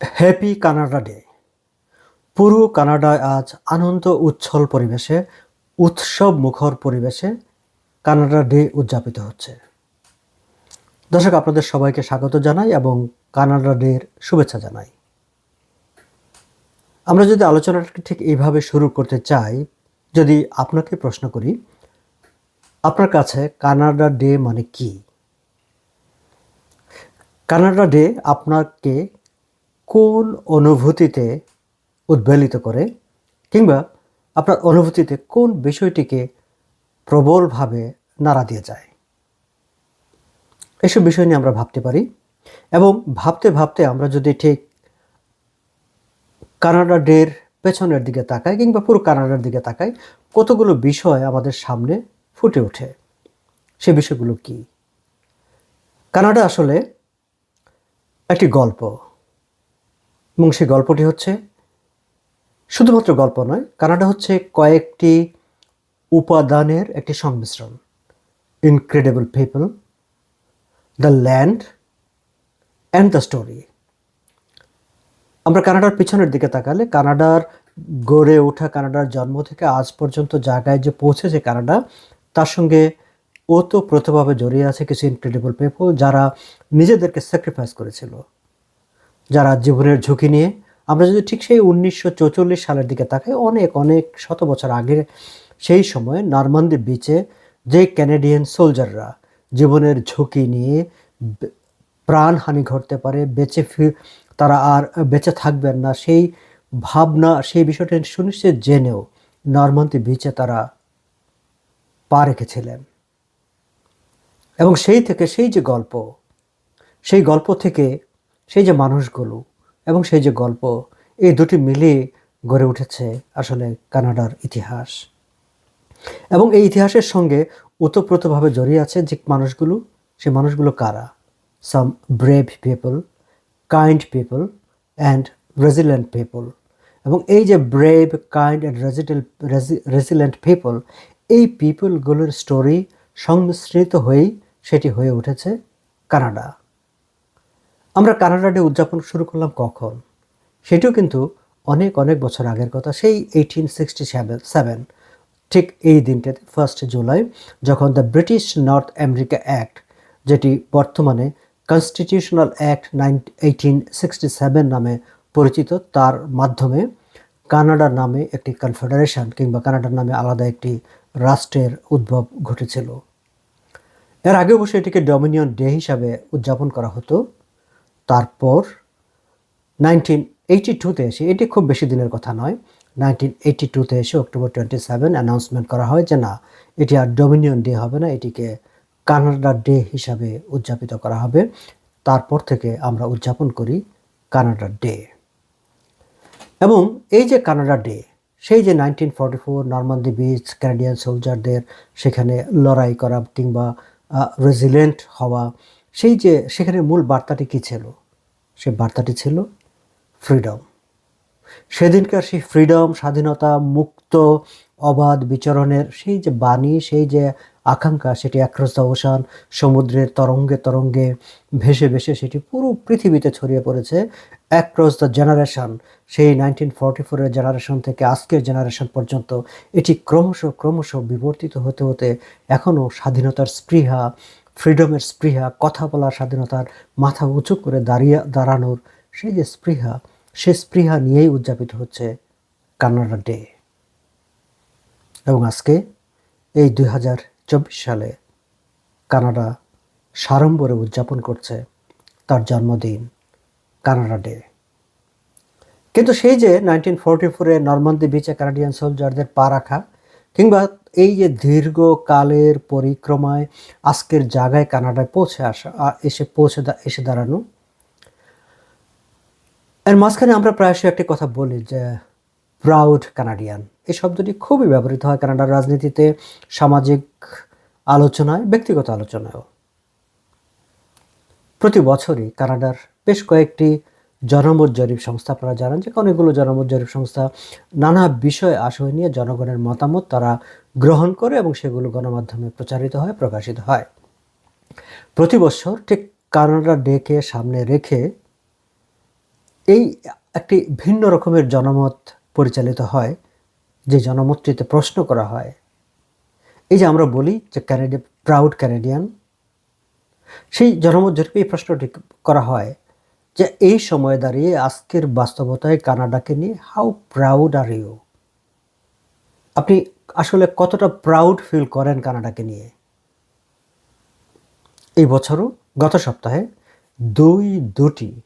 Happy Canada day পুরো কানাডায় আজ আনন্দ উচ্ছল পরিবেশে, উৎসব মুখর পরিবেশে কানাডা ডে উদযাপিত হচ্ছে। দর্শক, আপনাদের সবাইকে স্বাগত জানাই এবং কানাডা ডের শুভেচ্ছা জানাই। আমরা যদি আলোচনাটাকে ঠিক এইভাবে শুরু করতে চাই, যদি আপনাকে প্রশ্ন করি, আপনার কাছে কানাডা ডে মানে কি? কানাডা ডে আপনাকে কোন অনুভূতিতে উদ্বেলিত করে কিংবা আপনার অনুভূতিতে কোন বিষয়টিকে প্রবলভাবে নাড়া দিয়ে যায়? এসব বিষয় নিয়ে আমরা ভাবতে পারি এবং ভাবতে ভাবতে আমরা যদি ঠিক কানাডা ডের পেছনের দিকে তাকাই কিংবা পুরো কানাডার দিকে তাকাই, কতগুলো বিষয় আমাদের সামনে ফুটে ওঠে? সে বিষয়গুলো কি? কানাডা আসলে একটি গল্প। এবং সেই গল্পটি হচ্ছে শুধুমাত্র গল্প নয়, কানাডা হচ্ছে কয়েকটি উপাদানের একটি সংমিশ্রণ। Incredible people the land and the story আমরা কানাডার পিছনের দিকে তাকালে কানাডার গড়ে ওঠা, কানাডার জন্ম থেকে আজ পর্যন্ত জায়গায় যে পৌঁছেছে কানাডা, তার সঙ্গে ওতপ্রোতভাবে জড়িয়ে আছে কিছু ইনক্রেডিবল পিপল যারা নিজেদেরকে স্যাক্রিফাইস করেছিল। যারা জীবনের ঝুঁকি নিয়ে, আমরা যদি ঠিক সেই উনিশশো সালের দিকে তাকাই, অনেক অনেক শত বছর আগে সেই সময় নরমান্দি বিচে যে ক্যানাডিয়ান সোলজাররা জীবনের ঝুঁকি নিয়ে প্রাণহানি ঘটতে পারে, বেঁচে ফির তারা আর বেঁচে থাকবেন না, সেই ভাবনা, সেই বিষয়টা সুনিশ্চিত জেনেও নরমান্দি বিচে তারা পা রেখেছিলেন। এবং সেই থেকে, সেই যে গল্প, সেই গল্প থেকে সেই যে মানুষগুলো এবং সেই যে গল্প, এই দুটি মিলিয়ে গড়ে উঠেছে আসলে কানাডার ইতিহাস। এবং এই ইতিহাসের সঙ্গে ওতপ্রোতভাবে জড়িয়ে আছে যে মানুষগুলো সেই মানুষগুলো কারা? Some brave people kind people and resilient people এবং এই যে brave kind and resident resilient people এই পিপলগুলোর স্টোরি সংমিশ্রিত হয়েই সেটি হয়ে উঠেছে কানাডা। আমরা কানাডা ডে উদযাপন শুরু করলাম কখন? সেটিও কিন্তু অনেক অনেক বছর আগের কথা। সেই এইটিন সিক্সটি সেভেন ঠিক এই দিনটাতে ফার্স্ট জুলাই যখন the British North America act যেটি বর্তমানে constitutional act nine eighteen sixty seven নামে পরিচিত, তার মাধ্যমে কানাডার নামে একটি কনফেডারেশন কিংবা কানাডার নামে আলাদা একটি রাষ্ট্রের উদ্ভব ঘটেছিল। এর আগে অবশ্যই এটিকে ডমিনিয়ন ডে হিসাবে উদযাপন করা হতো। তারপর নাইনটিন এইটি টুতে এসে, এটি খুব বেশি দিনের কথা নয় নাইনটিন এইটি টুতে এসে অক্টোবর টোয়েন্টি সেভেন অ্যানাউন্সমেন্ট করা হয় যে না, এটি আর ডোমিনিয়ন ডে হবে না, এটিকে কানাডা ডে হিসাবে উদযাপিত করা হবে। তারপর থেকে আমরা উদযাপন করি কানাডা ডে এবং এই যে কানাডা ডে সেই যে nineteen forty four Normandy beach Canadian সোলজারদের সেখানে লড়াই করা কিংবা রেজিলেন্ট হওয়া সেই যে সেখানে মূল বার্তাটি কী ছিল? সে বার্তাটি ছিল ফ্রিডম। সেদিনকার সেই ফ্রিডম, স্বাধীনতা, মুক্ত, অবাধ বিচরণের সেই যে বাণী, সেই যে আকাঙ্ক্ষা, সেটি দ্য ওশান সমুদ্রের তরঙ্গে তরঙ্গে ভেসে ভেসে সেটি পুরো পৃথিবীতে ছড়িয়ে পড়েছে অ্যাক্রস দ্য জেনারেশন সেই নাইনটিন ফর্টি ফোরের জেনারেশন থেকে আজকের জেনারেশন পর্যন্ত এটি ক্রমশ ক্রমশ বিবর্তিত হতে হতে এখনও স্বাধীনতার স্পৃহা ফ্রিডমের স্পৃহা, কথা বলার স্বাধীনতার মাথা উঁচু করে দাঁড়িয়ে দাঁড়ানোর সেই যে স্পৃহা, সে স্পৃহা নিয়েই উদযাপিত হচ্ছে কানাডা ডে এবং আজকে এই দুই হাজার চব্বিশ সালে কানাডা সাড়ম্বরে উদযাপন করছে তার জন্মদিন কানাডা ডে কিন্তু সেই যে নাইনটিন ফোরটি ফোরে নর্মান্দি বিচে কানাডিয়ান সোলজারদের পা রাখা কিংবা এই যে দীর্ঘকালের পরিক্রমায় আজকের জায়গায় কানাডায় পৌঁছে আসা এসে পৌঁছে এসে দাঁড়ানো। এর মাঝখানে আমরা প্রায়শই একটি কথা বলি যে প্রাউড কানাডিয়ান এই শব্দটি খুবই ব্যবহৃত হয় কানাডার রাজনীতিতে, সামাজিক আলোচনায়, ব্যক্তিগত আলোচনায়ও। প্রতি বছরই কানাডার বেশ কয়েকটি জনমত জরিপ সংস্থা আপনারা জানেন যে অনেকগুলো জনমত জরিপ সংস্থা নানা বিষয় আশয় নিয়ে জনগণের মতামত তারা গ্রহণ করে এবং সেগুলো গণমাধ্যমে প্রচারিত হয়, প্রকাশিত হয়। প্রতি বছর ঠিক কানাডা ডেকে সামনে রেখে এই একটি ভিন্ন রকমের জনমত পরিচালিত হয়, যে জনমতটিতে প্রশ্ন করা হয়। এই যে আমরা বলি যে ক্যানাডিয়া প্রাউড ক্যানাডিয়ান, সেই জনমত জরিপে এই প্রশ্নটি করা হয়। যে এই সময় দাঁড়িয়ে আজকের বাস্তবতায় কানাডাকে নিয়ে হাউ প্রাউড আর ইউ আপনি আসলে কতটা প্রাউড ফিল করেন কানাডাকে নিয়ে? এই বছরও, গত সপ্তাহে দুই দুটি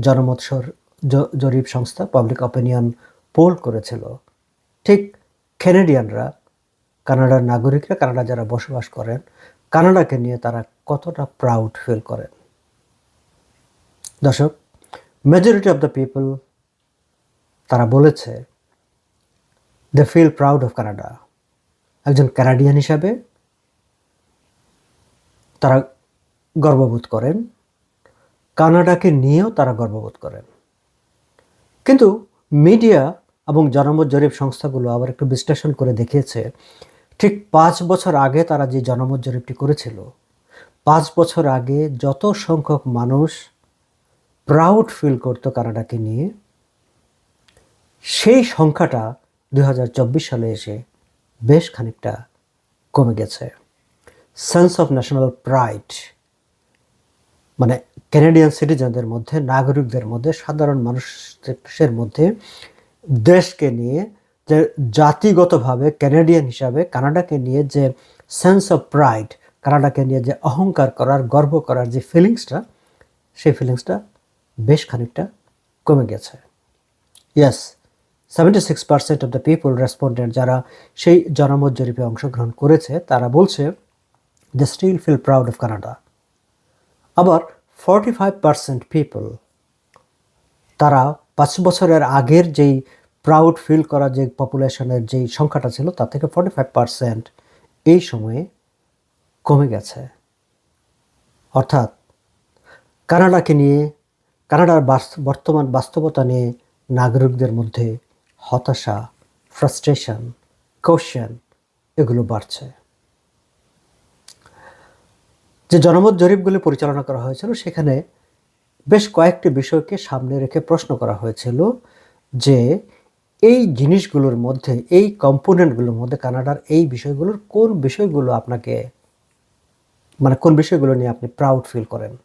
জনমত সর- জ- জরিপ সংস্থা পাবলিক অপিনিয়ন পোল করেছিল। ঠিক ক্যানাডিয়ানরা কানাডার নাগরিকরা, কানাডা যারা বসবাস করেন, কানাডাকে নিয়ে তারা কতটা প্রাউড ফিল করেন? দর্শক মেজরিটি অফ দ্য পিপল তারা বলেছে they feel proud of Canada একজন কানাডিয়ান হিসাবে তারা গর্ববোধ করেন, কানাডাকে নিয়েও তারা গর্ববোধ করেন। কিন্তু মিডিয়া এবং জনমত জরিপ সংস্থাগুলো আবার একটু বিশ্লেষণ করে দেখিয়েছে, ঠিক পাঁচ বছর আগে তারা যে জনমত জরিপটি করেছিল, পাঁচ বছর আগে যত সংখ্যক মানুষ প্রাউড ফিল করতো কানাডাকে নিয়ে। সেই সংখ্যাটা দু হাজার চব্বিশ সালে এসে বেশ খানিকটা কমে গেছে। সেন্স অফ ন্যাশনাল প্রাইড মানে ক্যানাডিয়ান সিটিজেনদের মধ্যে, নাগরিকদের মধ্যে, সাধারণ মানুষের মধ্যে দেশকে নিয়ে, যে জাতিগতভাবে ক্যানাডিয়ান হিসাবে কানাডাকে নিয়ে যে সেন্স অফ প্রাইড কানাডাকে নিয়ে যে অহংকার করার, গর্ব করার যে ফিলিংসটা সেই ফিলিংসটা বেশ খানিকটা কমে গেছে। Yes seventy six percent of the people respondent যারা সেই জনমত জরিপে অংশগ্রহণ করেছে, তারা বলছে they still feel proud of Canada আবার ফর্টি ফাইভ পার্সেন্ট পিপল তারা পাঁচ বছরের আগের যেই প্রাউড ফিল করা যে পপুলেশনের যেই সংখ্যাটা ছিল, তার থেকে ফর্টি ফাইভ পার্সেন্ট এই সময়ে কমে গেছে। অর্থাৎ কানাডাকে নিয়ে কানাডার বর্তমান বাস্তবতা নিয়ে নাগরিকদের মধ্যে হতাশা ফ্রাস্ট্রেশন কোশ্চেন এগুলো বাড়ছে। যে জনমত জরিপগুলি পরিচালনা করা হয়েছিল, সেখানে বেশ কয়েকটি বিষয়কে সামনে রেখে প্রশ্ন করা হয়েছিল যে এই জিনিসগুলোর মধ্যে, এই কম্পোনেন্টগুলোর মধ্যে কানাডার এই বিষয়গুলোর কোন বিষয়গুলো আপনাকে মানে কোন বিষয়গুলো নিয়ে আপনি প্রাউড ফিল করেন?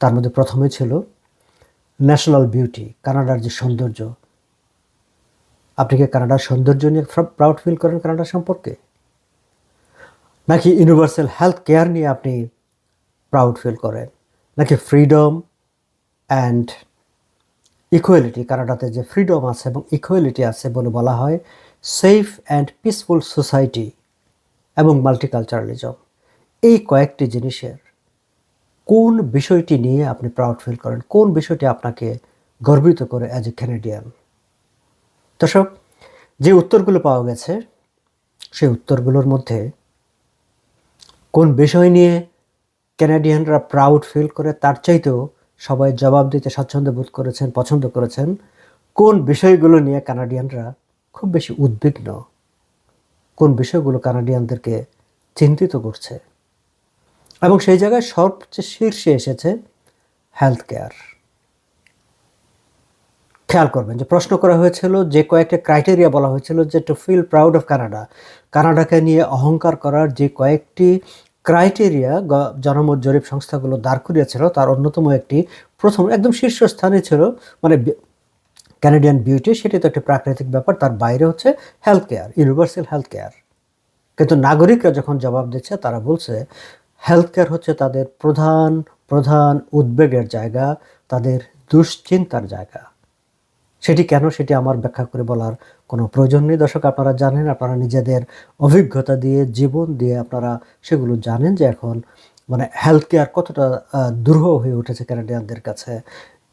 তার মধ্যে প্রথমে ছিল ন্যাশনাল বিউটি, কানাডার যে সৌন্দর্য। আপনি কি কানাডার সৌন্দর্য নিয়ে প্রাউড ফিল করেন কানাডা সম্পর্কে? নাকি ইউনিভার্সাল হেলথ কেয়ার নিয়ে আপনি প্রাউড ফিল করেন? নাকি ফ্রিডম অ্যান্ড ইকুয়ালিটি কানাডাতে যে ফ্রিডম আছে এবং ইকুয়ালিটি আছে বলে বলা হয় সেফ অ্যান্ড পিসফুল সোসাইটি এবং মাল্টিকালচারালিজম এই কয়েকটি জিনিসের কোন বিষয়টি নিয়ে আপনি প্রাউড ফিল করেন? কোন বিষয়টি আপনাকে গর্বিত করে অ্যাজ এ ক্যানেডিয়ান দর্শক, যে উত্তরগুলো পাওয়া গেছে, সেই উত্তরগুলোর মধ্যে কোন বিষয় নিয়ে ক্যানাডিয়ানরা প্রাউড ফিল করে, তার চাইতেও সবাই জবাব দিতে স্বাচ্ছন্দ্য বোধ করেছেন, পছন্দ করেছেন। কোন বিষয়গুলো নিয়ে কানাডিয়ানরা খুব বেশি উদ্বিগ্ন? কোন বিষয়গুলো কানাডিয়ানদেরকে চিন্তিত করছে? এবং সেই জায়গায় সবচেয়ে শীর্ষে এসেছে হেলথ কেয়ার খেয়াল করবেন যে প্রশ্ন করা হয়েছিল, যে কয়েকটা ক্রাইটেরিয়া বলা হয়েছিল যে to feel proud of Canada কানাডাকে নিয়ে অহংকার করার যে কয়েকটি ক্রাইটেরিয়া জনমত জরিপ সংস্থাগুলো দাঁড় করিয়েছিল, তার অন্যতম একটি প্রথম একদম শীর্ষস্থানে ছিল মানে ক্যানাডিয়ান বিউটি সেটি তো একটি প্রাকৃতিক ব্যাপার, তার বাইরে হচ্ছে health care universal health care কিন্তু নাগরিকরা যখন জবাব দিচ্ছে, তারা বলছে হেলথ কেয়ার হচ্ছে তাদের প্রধান প্রধান উদ্বেগের জায়গা, তাদের দুশ্চিন্তার জায়গা। সেটি কেন সেটি আমার ব্যাখ্যা করে বলার কোনো প্রয়োজন নেই। দর্শক, আপনারা জানেন, আপনারা নিজেদের অভিজ্ঞতা দিয়ে, জীবন দিয়ে আপনারা সেগুলো জানেন যে এখন মানে হেলথ কেয়ার কতটা দুরূহ হয়ে উঠেছে ক্যানাডিয়ানদের কাছে।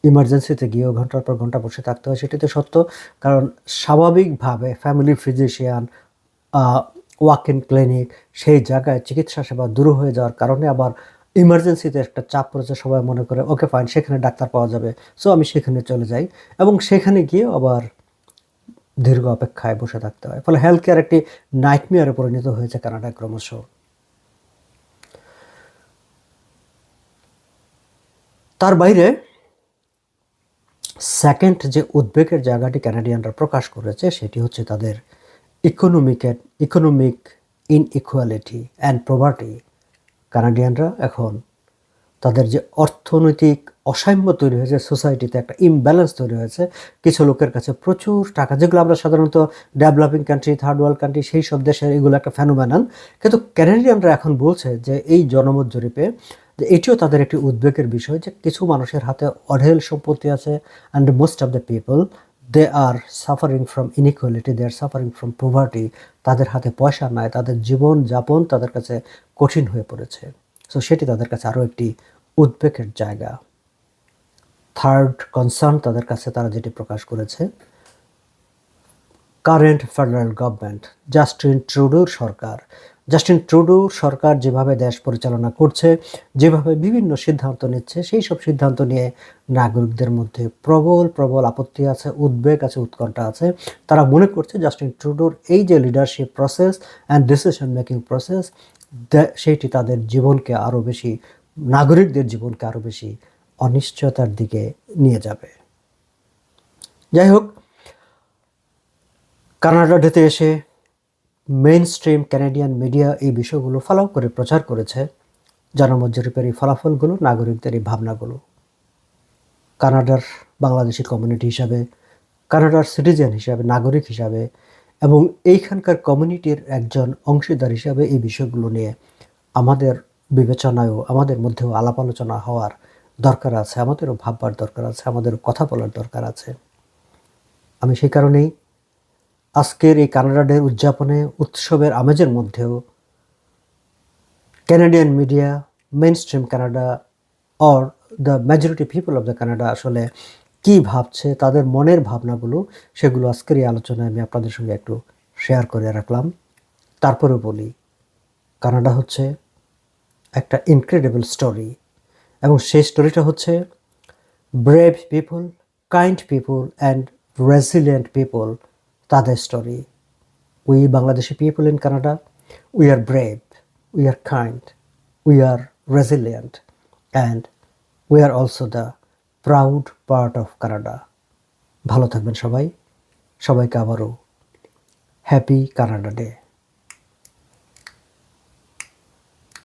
ইমার্জেন্সিতে গিয়েও ঘণ্টার পর ঘণ্টা বসে থাকতে হয় সেটি তো সত্য। কারণ স্বাভাবিকভাবে family physician walk in clinic, সেই জায়গায় চিকিৎসা সেবা দূর হয়ে যাওয়ার কারণে আবার ইমার্জেন্সিতে একটা চাপ পড়েছে, সবাই মনে করে, ওকে ফাইন সেখানে ডাক্তার পাওয়া যাবে। সো আমি সেখানে চলে যাই এবং সেখানে গিয়ে আবার দীর্ঘ অপেক্ষায় বসে থাকতে হয়। ফলে হেলথ কেয়ার একটি নাইটমেয়ারে পরিণত হয়েছে কানাডায় ক্রমশ। তার বাইরে সেকেন্ড যে উদ্বেগের জায়গাটি ক্যানাডিয়ানরা প্রকাশ করেছে, সেটি হচ্ছে তাদের economic economic inequality and poverty কানাডিয়ানরা এখন তাদের যে অর্থনৈতিক অসাম্য তৈরি হয়েছে সোসাইটিতে একটা ইমব্যালেন্স তৈরি হয়েছে। কিছু লোকের কাছে প্রচুর টাকা, যেগুলো আমরা সাধারণত developing country third world country সেই সব দেশের এগুলো একটা ফ্যানোম্যানান কিন্তু ক্যানাডিয়ানরা এখন বলছে যে এই জনমত জরিপে যে এটিও তাদের একটি উদ্বেগের বিষয় যে কিছু মানুষের হাতে অঢেল সম্পত্তি আছে and most of the people they are suffering from inequality they are suffering from poverty তাদের হাতে পয়সা নাই, তাদের জীবন যাপন তাদের কাছে কঠিন হয়ে পড়েছে। সো সেটি তাদের কাছে আরও একটি উদ্বেগের জায়গা। থার্ড কনসার্ন তাদের কাছে তারা যেটি প্রকাশ করেছে কারেন্ট ফেডারেল গভর্নমেন্ট জাস্টিন ট্রুডোর সরকার। জাস্টিন ট্রুডো সরকার যেভাবে দেশ পরিচালনা করছে, যেভাবে বিভিন্ন সিদ্ধান্ত নিচ্ছে, সেই সব সিদ্ধান্ত নিয়ে নাগরিকদের মধ্যে প্রবল প্রবল আপত্তি আছে, উদ্বেগ আছে, উৎকণ্ঠা আছে। তারা মনে করছে জাস্টিন ট্রুডোর এই যে leadership process and decision making process সেইটি তাদের জীবনকে আরও বেশি, নাগরিকদের জীবনকে আরও বেশি অনিশ্চয়তার দিকে নিয়ে যাবে। যাই হোক, কানাডা ডেতে এসে মেইন স্ট্রিম ক্যানাডিয়ান মিডিয়া এই বিষয়গুলো ফলাও করে প্রচার করেছে। জনমত জরিপের এই ফলাফলগুলো, নাগরিকদের এই ভাবনাগুলো। কানাডার বাংলাদেশি কমিউনিটি হিসাবে, কানাডার সিটিজেন হিসাবে, নাগরিক হিসাবে এবং এইখানকার কমিউনিটির একজন অংশীদার হিসাবে এই বিষয়গুলো নিয়ে আমাদের বিবেচনায়ও, আমাদের মধ্যেও আলাপ আলোচনা হওয়ার দরকার আছে, আমাদেরও ভাববার দরকার আছে, আমাদেরও কথা বলার দরকার আছে। আমি সেই কারণেই আজকের এই কানাডা ডে উদযাপনে উৎসবের আমেজের মধ্যেও Canadian media mainstream Canada or the majority people of the Canada আসলে কি ভাবছে, তাদের মনের ভাবনাগুলো, সেগুলো আজকের এই আলোচনায় আমি আপনাদের সঙ্গে একটু শেয়ার করে রাখলাম। তারপরে বলি, কানাডা হচ্ছে একটা ইনক্রেডিবল স্টোরি এবং সেই স্টোরিটা হচ্ছে brave people kind people and resilient people তাদের story we Bangladeshi people in Canada we are brave we are kind we are resilient and we are also the proud part of Canada ভালো থাকবেন সবাই। সবাইকে আবারও happy Canada day